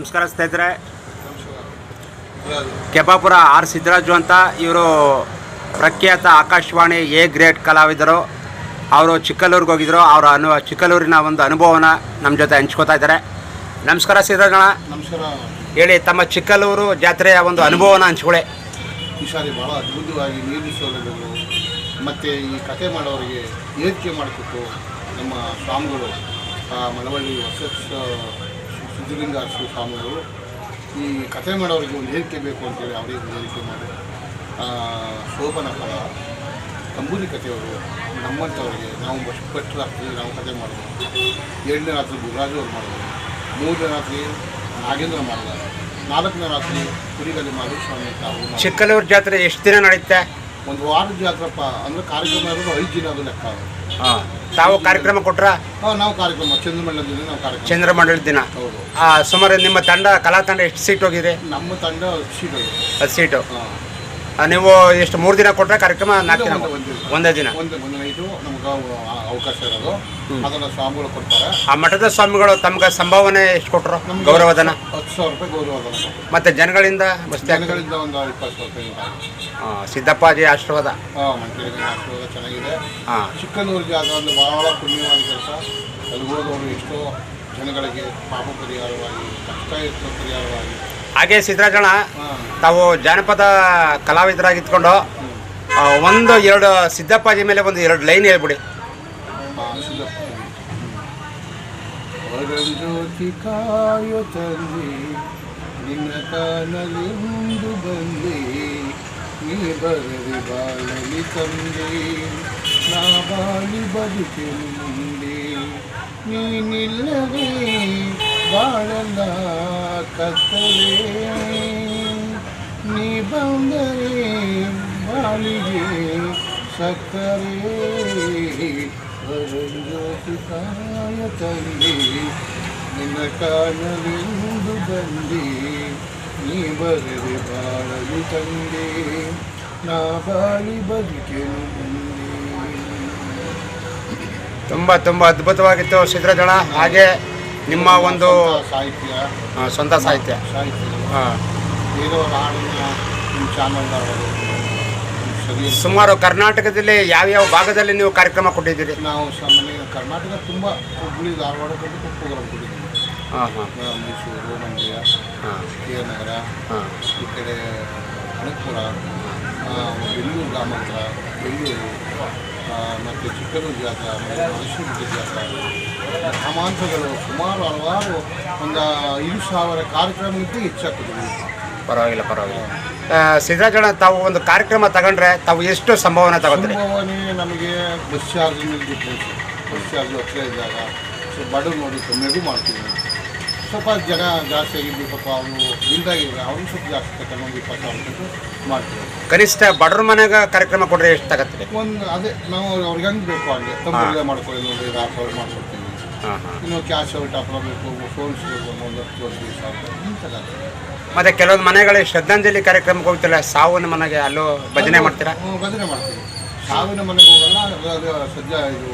ನಮಸ್ಕಾರ ಸ್ನೇಹಿತರೆ. ಕೆಪಾಪುರ ಆರ್ ಸಿದ್ದರಾಜು ಅಂತ ಇವರು ಪ್ರಖ್ಯಾತ ಆಕಾಶವಾಣಿ ಎ ಗ್ರೇಟ್ ಕಲಾವಿದರು. ಅವರು ಚಿಕ್ಕಲ್ಲೂರಿಗೆ ಹೋಗಿದ್ರು. ಅವರ ಅನು ಚಿಕ್ಕಲ್ಲೂರಿನ ಒಂದು ಅನುಭವನ ನಮ್ಮ ಜೊತೆ ಹಂಚ್ಕೋತಾ ಇದ್ದಾರೆ. ನಮಸ್ಕಾರ ಸಿದ್ದರಾಜಣ್ಣ. ನಮಸ್ಕಾರ. ಹೇಳಿ ತಮ್ಮ ಚಿಕ್ಕಲ್ಲೂರು ಜಾತ್ರೆಯ ಒಂದು ಅನುಭವನ ಹಂಚ್ಕೊಳ್ಳಿ. ಈ ಸಾರಿ ಭಾಳ ಅದ್ಭುತವಾಗಿ ನೀರು ಸೌಲಭ್ಯಗಳು ಮತ್ತು ಈ ಕತೆ ಮಾಡೋರಿಗೆ ಏರಿಕೆ ಮಾಡಿಕೊಟ್ಟು ನಮ್ಮ ಸ್ವಾಮಿಗಳು ಮಳವಳ್ಳಿ ಹೊಸ ಸಿದ್ಧಲಿಂಗ ಶ್ರೀ ಸ್ವಾಮಿಗಳು ಈ ಕಥೆ ಮಾಡೋರಿಗೆ ಒಂದು ಹೇಳಿಕೆ ಬೇಕು ಅಂತೇಳಿ ಅವರಿಗೆ ಒಂದು ಏರಿಕೆ ಮಾಡಿ. ಶೋಭನ ಫಲ ಕಂಬೂರಿ ಕಥೆಯವರು ನಮ್ಮಂಥವ್ರಿಗೆ ನಾವು ಬಷ್ಟು ರಾತ್ರಿ ನಾವು ಕಥೆ ಮಾಡೋದು ಎರಡನೇ ರಾತ್ರಿ ಗುರುರಾಜು ಅವ್ರು ಮಾಡಿದ್ರು. ಮೂರನೇ ರಾತ್ರಿ ನಾಗೇಂದ್ರ ಮಾಡಿದ ನಾಲ್ಕನೇ ರಾತ್ರಿ ಕುರಿಗಲ್ಲಿ ಮಾಧುಸ್ವಾಮಿ ಅಂತ ಅವರು ಚಿಕ್ಕಲೂರು ಜಾತ್ರೆ ಎಷ್ಟು ದಿನ ನಡೆಯುತ್ತೆ? ಒಂದು ವಾರದ ಜಾತ್ರಪ್ಪ ಅಂದ್ರೆ ಕಾರ್ಯಕ್ರಮ ಐದು ದಿನ ಅದು ಲೆಕ್ಕ. ಹಾಂ. ತಾವು ಕಾರ್ಯಕ್ರಮ ಕೊಟ್ರ? ಹಾಂ ನಾವು ಕಾರ್ಯಕ್ರಮ ಚಂದ್ರಮಂಡಲದಿಂದ ನಾವು ಕಾರ್ಯಕ್ರಮ. ಚಂದ್ರಮಂಡಲ ದಿನ. ಹೌದು. ಆ, ಸುಮಾರು ನಿಮ್ಮ ತಂಡ ಕಲಾ ತಂಡ ಎಷ್ಟು ಸೀಟ್ ಹೋಗಿದೆ? ನಮ್ಮ ತಂಡ ಸೀಟ್ ಅದು ಸೀಟು. ನೀವು ಎಷ್ಟು ಮೂರು ದಿನ ಕೊಟ್ಟರೆ ಕಾರ್ಯಕ್ರಮ ನಾಲ್ಕು ದಿನ ಒಂದು- ದಿನ. ಒಂದೇ ನೈಟು ನಮ್ಗೆ ಅವಕಾಶ ಇರೋದು. ಅದನ್ನ ಸ್ವಾಮಿಗಳು ಕೊಡ್ತಾರೆ. ಆ ಮಠದ ಸ್ವಾಮಿಗಳು ತಮ್ಗೆ ಸಂಭಾವನೆ ಎಷ್ಟು ಕೊಟ್ಟರು ಗೌರವಧನ ಹತ್ತು ಸಾವಿರ ರೂಪಾಯಿ ಗೌರವ ಮತ್ತೆ ಜನಗಳಿಂದ ಜನಗಳಿಂದ ಒಂದು ಇಪ್ಪತ್ತು ಸಾವಿರ ರೂಪಾಯಿ ಸಿದ್ದಪ್ಪಾಜಿ ಆಶೀರ್ವಾದ? ಹಾಂ ಮಂತ್ರಿಗಳಿಗೆ ಆಶೀರ್ವಾದ ಚೆನ್ನಾಗಿದೆ. ಹಾಂ. ಚಿಕ್ಕನೂರು ಜಾಗ ಒಂದು ಭಾಳ ಪುಣ್ಯವಾದ ಕೆಲಸ. ಅಲ್ಲಿ ಹೋದವರು ಎಷ್ಟೋ ಜನಗಳಿಗೆ ಪಾಪ ಪರಿಹಾರವಾಗಿ ಕಷ್ಟ ಇರ್ತೋ ಪರಿಹಾರವಾಗಿ ಹಾಗೆ ಸಿದ್ದರಾಜಣ್ಣ, ತಾವು ಜಾನಪದ ಕಲಾವಿದರಾಗಿತ್ಕೊಂಡು ಒಂದು ಎರಡು ಸಿದ್ದಪ್ಪಾಜಿ ಮೇಲೆ ಒಂದು ಎರಡು ಲೈನ್ ಹೇಳ್ಬಿಡಿ. ಜ್ಯೋತಿ ಕಾಯೋ ತಂದೆ, ನಿನ್ನ ಕಾನಲಿಂದು ಬಂದೆ, ನೀ ಬರದೆ ಬಾಳಲಿ ತಂದೆ, ನಾ ಬಾಳಿ ಬದುಕೆನು ಮುಂದೆ ನೀನಿಲ್ಲವೇ ಬಾಳಲ್ಲ ಕತ್ತಲೆ ನೀ ಬಂದರೆ ಬಾಳಿಗೆ ಸಕ್ಕರೆ ಕಾಯ ತಂದೆ ನಿನ್ನ ಕಾಣಲೆಂದು ಬಂದೆ ನೀ ಬರದೆ ಬಾಳಲು ತಂದೆ ನಾ ಬಾಳಿ ಬದುಕೆನು ಮುಂದೆ ತುಂಬ ತುಂಬ ಅದ್ಭುತವಾಗಿತ್ತು ಸಿದ್ದರಾಜಣ್ಣ ಹಾಗೆ ನಿಮ್ಮ ಒಂದು ಸಾಹಿತ್ಯ ಹಾಂ ಸ್ವಂತ ಸಾಹಿತ್ಯ. ಸಾಹಿತ್ಯ. ಹಾಂ. ಬೇರೆಯವರ ಹಾಡನ್ನ ನಿಮ್ಮ ಸರಿ ಸುಮಾರು ಕರ್ನಾಟಕದಲ್ಲಿ ಯಾವ್ಯಾವ ಭಾಗದಲ್ಲಿ ನೀವು ಕಾರ್ಯಕ್ರಮ ಕೊಟ್ಟಿದ್ದೀರಿ? ನಾವು ಸಾಮಾನ್ಯ ಕರ್ನಾಟಕ ತುಂಬ ಹುಬ್ಬಳ್ಳಿ ಧಾರವಾಡ ಕಡೆ ಪ್ರೋಗ್ರಾಮ್ ಕೊಟ್ಟಿದ್ದೀವಿ. ಹಾಂ ಹಾಂ. ಮೈಸೂರು ಮಂಡ್ಯ ಹಾಂ. ಕೆ ನಗರ ಹಾಂ. ಈ ಕಡೆ ಅನಂತಪುರ ಬೆಂಗಳೂರು ಗ್ರಾಮಾಂತರ ಬೆಂಗಳೂರು ಮತ್ತು ಚಿಕ್ಕಮಗಳೂರು ಜಾತ್ರೆ ಮೈಸೂರು ಜಾತ್ರೆ ಗ್ರಾಮಾಂತರಗಳು ಸುಮಾರು ಹಲವಾರು ಒಂದು ಐದು ಸಾವಿರ ಕಾರ್ಯಕ್ರಮಕ್ಕಿಂತ ಹೆಚ್ಚಾಗ್ತದೆ. ಪರವಾಗಿಲ್ಲ ಪರವಾಗಿಲ್ಲ. ಸಿದ್ದರಾಜಣ್ಣ ತಾವು ಒಂದು ಕಾರ್ಯಕ್ರಮ ತಗೊಂಡ್ರೆ ತಾವು ಎಷ್ಟು ಸಂಭಾವನೆ ತಗೋತೀರಿ? ಸಂಭವನೆ ನಮಗೆ bus charge difference bus charge ಹತ್ತಿರ ಇದ್ದಾಗ ಸೊ ಬಡವ್ರು ನೋಡಿ ಕಮ್ಮಿಗೂ ಮಾಡ್ತೀವಿ ಸ್ವಲ್ಪ ಜನ ಜಾಸ್ತಿ ಆಗಿದ್ದು ಸ್ವಲ್ಪ ಅವರು ಇಲ್ದಾಗಿದ್ರೆ ಅವ್ರಿಗೆ ಸ್ವಲ್ಪ ಜಾಸ್ತಿ ತಗೊಂಡು ಒಂದು ಇಪ್ಪತ್ತು ಸಾವಿರ ಮಾಡ್ತೀವಿ ಕನಿಷ್ಠ ಬಡವ್ರ ಮನೆಗೆ ಕಾರ್ಯಕ್ರಮ ಕೊಡ್ರೆ ಎಷ್ಟು ತಗತ್ತೆ ಒಂದು ಅದೇ ನಾವು ಅವ್ರಿಗೆ ಹೆಂಗೆ ಬೇಕು ಹಂಗೆ. ತಮ್ಮ ಮಾಡ್ಕೊಳ್ಳಿ ನೋಡಿ ಸಾವಿರ ಮಾಡ್ಕೊಡ್ತೀವಿ ಇನ್ನು ಕ್ಯಾಶ್ ಔಟ್ ಅಪ್ಲ ಬೇಕು ಫೋನ್ಸ್ ಬೇಕು ಒಂದು ಹತ್ತು ಮತ್ತೆ ಕೆಲವೊಂದು ಮನೆಗಳಲ್ಲಿ ಶ್ರದ್ಧಾಂಜಲಿ ಕಾರ್ಯಕ್ರಮಕ್ಕೆ ಹೋಗ್ತಿಲ್ಲ ಸಾವಿನ ಮನೆಗೆ ಅಲ್ಲೂ ಭಜನೆ ಮಾಡ್ತೀರಾ? ಹ್ಞೂ ಭಜನೆ ಮಾಡ್ತೀವಿ. ಸಾವಿನ ಮನೆಗೆ ಹೋಗಲ್ಲ ಅದು ಸದ್ಯ ಇದು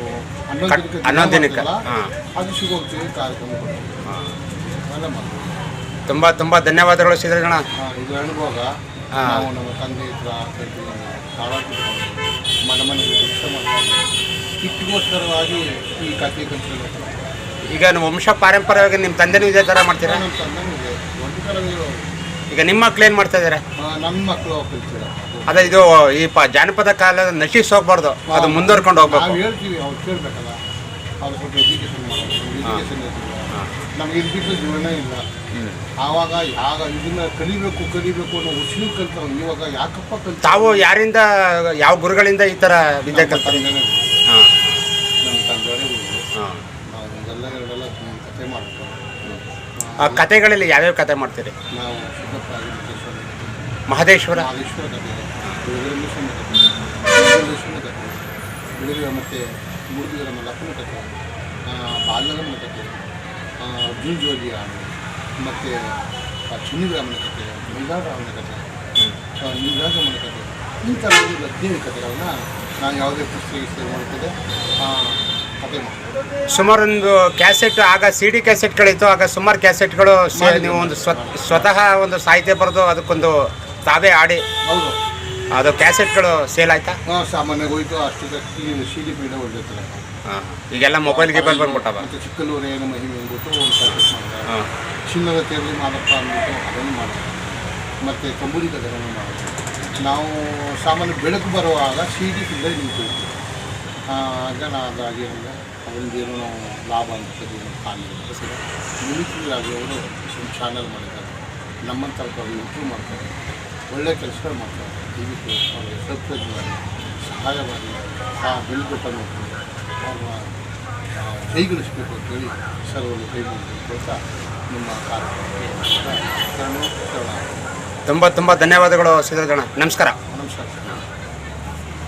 ಹನ್ನೊಂದು ಹನ್ನೊಂದು ದಿನಕ್ಕೆ, ಹಾಂ. ಅದು ಸಿಗೋಗ್ತೀವಿ ಕಾರ್ಯಕ್ರಮ ಮಾಡ್ತೀವಿ. ತುಂಬ ತುಂಬ ಧನ್ಯವಾದಗಳು ಸಿದ್ದರಾಜಣ್ಣ ಹಾಂ ಇದು ಅನುಭವ. ನಾವು ನಮ್ಮ ತಂದೆ ಹತ್ರ ಮನೆ ಮನೆಗೆ ಕೆಲಸ ಮಾಡ್ತೀವಿ. ಇದಕ್ಕೋಸ್ಕರವಾಗಿ ಈ ಕಥೆ ಕಲ್ತಿರೋದು ಈಗ ನೀವು ವಂಶ ಪಾರಂಪರ್ಯವಾಗಿ ನಿಮ್ಮ ತಂದೆನೂ ಇದೇ ಥರ ಮಾಡ್ತೀರಾ? ನಮ್ಮ ತಂದೆನಿಗೆ ಒಂದು ಥರ ಈಗ ನಿಮ್ಮ ಮಕ್ಳು ಏನು ಮಾಡ್ತಾ ಇದ್ದಾರೆ ನಮ್ಮ ಮಕ್ಕಳು ಕಲ್ತಿರ ಅದೇ ಇದು ಈ ಪ ಜಾನಪದ ಕಾಲದ ನಶಿಸ್ ಹೋಗ್ಬಾರ್ದು. ಅದು ಮುಂದುವರ್ಕೊಂಡು ಹೋಗ್ಬೇಕು. ನಾವು ಹೇಳ್ತೀವಿ ಅವ್ರು ಕೇಳಬೇಕಲ್ಲ. ಅವ್ರು ಸ್ವಲ್ಪ ಎಜುಕೇಷನ್ ಎಜುಕೇಷನ್ ನಮ್ಗೆ ಇದು ಬಿಟ್ಟು ಜೀವನ ಇಲ್ಲ. ಆವಾಗ ಯಾವಾಗ ಇದನ್ನ ಕಲಿಬೇಕು ಕಲಿಬೇಕು ಅನ್ನೋ ಉಸಿರು ಕಲ್ತಾವ ಇವಾಗ ಯಾಕಪ್ಪ ಕಲ್ತ ತಾವು ಯಾರಿಂದ ಯಾವ ಗುರುಗಳಿಂದ ಈ ಥರ ವಿದ್ಯೆ ಕಲ್ತಾರೆ ಹಾಂ ನಮ್ಮ ತಂದೆಯವರೇ ಗುರುಗಳು. ಹಾಂ ನಾವು ಇದೆಲ್ಲ ಎರಡೆಲ್ಲ ಕತೆ ಮಾಡ್ತೀವಿ. ಆ ಕತೆಗಳಲ್ಲಿ ಯಾವ್ಯಾವ ಕತೆ ಮಾಡ್ತೀರಿ? ನಾವು ಮಹದೇಶ್ವರ? ಮಹದೇಶ್ವರ ಕತೆ ವೆಂಕಟೇಶ್ವರನ ಕತೆ ವೆಂಕಟೇಶ್ವರನ ಕತೆ ಬಿಳಿಗಿರ ಮತ್ತು ಮೂಡಿಗೆರ ಕತೆ ಕತೆ ಮತ್ತು ಚಿನ್ನಿರಾಮನ ಕತೆ ಮೈಲಾರರಾಮನ ಕತೆ ನೀಲರಾಜಮ್ಮನ ಕತೆ ಇಂಥ ಕತೆಗಳನ್ನ ನಾನು ಯಾವುದೇ ಪುಸ್ತಕ ಸೇವ್ ಮಾಡುತ್ತದೆ ಕತೆ ಮಾಡೋದು ಸುಮಾರು ಒಂದು ಕ್ಯಾಸೆಟ್ ಆಗ ಸಿ ಡಿ ಕ್ಯಾಸೆಟ್ಗಳಿತ್ತು ಆಗ ಸುಮಾರು ಕ್ಯಾಸೆಟ್ಗಳು ನೀವು ಒಂದು ಸ್ವ ಸ್ವತಃ ಒಂದು ಸಾಹಿತ್ಯ ಬರೆದು ಅದಕ್ಕೊಂದು ತಾವೇ ಆಡಿ ಹೌದು. ಅದು ಕ್ಯಾಸೆಟ್ಗಳು ಸೇಲ್ ಆಯ್ತಾ? ಹಾಂ ಸಾಮಾನ್ಯವಾಗಿ ಹೋಯ್ತು. ಅಷ್ಟು ಸಿ ಡಿ ಪೀಡ ಹಾಂ ಈಗೆಲ್ಲ ಮೊಬೈಲ್ ಗಿಬೈಲ್ ಬಂದ್ಬಿಟ್ಟವ. ಮತ್ತು ಏನು ಮಹಿಮೆ ಅಂದ್ಬಿಟ್ಟು ಒಂದು ಪ್ಯಾಕೆಟ್ ಮಾಡಿದ್ದಾರೆ ಹಾಂ. ಚಿನ್ನದ ತೆರಳಿ ಮಾದಪ್ಪ ಅಂದ್ಬಿಟ್ಟು ಅದನ್ನು ಮಾಡೋದು ಮತ್ತು ತಂಬೂರಿ ಕಥೆಗಳನ್ನು ಮಾಡೋದು ನಾವು ಸಾಮಾನ್ಯ ಬೆಳಕು ಬರುವಾಗ ಸಿ ಡಿ ಫಿಲ್ಡರ್ ನಿಂತಿದ್ವಿ ನಾನು ಅದಾಗಿ ಅಂದರೆ ಅದರಿಂದೇನು ನಾವು ಲಾಭ ಮಿಮಿಕ್ರಿಯಾಗಿ ಅವರು ಒಂದು ಚಾನಲ್ ಮಾಡಿದ್ದಾರೆ. ನಮ್ಮಂಥ ಇಂಪ್ರೂವ್ ಮಾಡ್ತಾರೆ. ಒಳ್ಳೆ ಕೆಲಸಗಳು ಮಾಡ್ತಾರೆ. ಟಿ ವಿ ಮಾಡಿ ಸಹಾಯ ಮಾಡಿ ಆ ಒತ್ತಿ ಅವ್ರನ್ನ ಕೈಗಳಿಸ್ಬೇಕು ಅಂತೇಳಿ ಸರ್ವರು ಒಂದು ಅಂತ ನಿಮ್ಮ ಕಾರ್ಯಕ್ರಮಕ್ಕೆ ತುಂಬ ತುಂಬ ಧನ್ಯವಾದಗಳು ಸಿದ್ಧಗಣ ನಮಸ್ಕಾರ. ನಮಸ್ಕಾರ.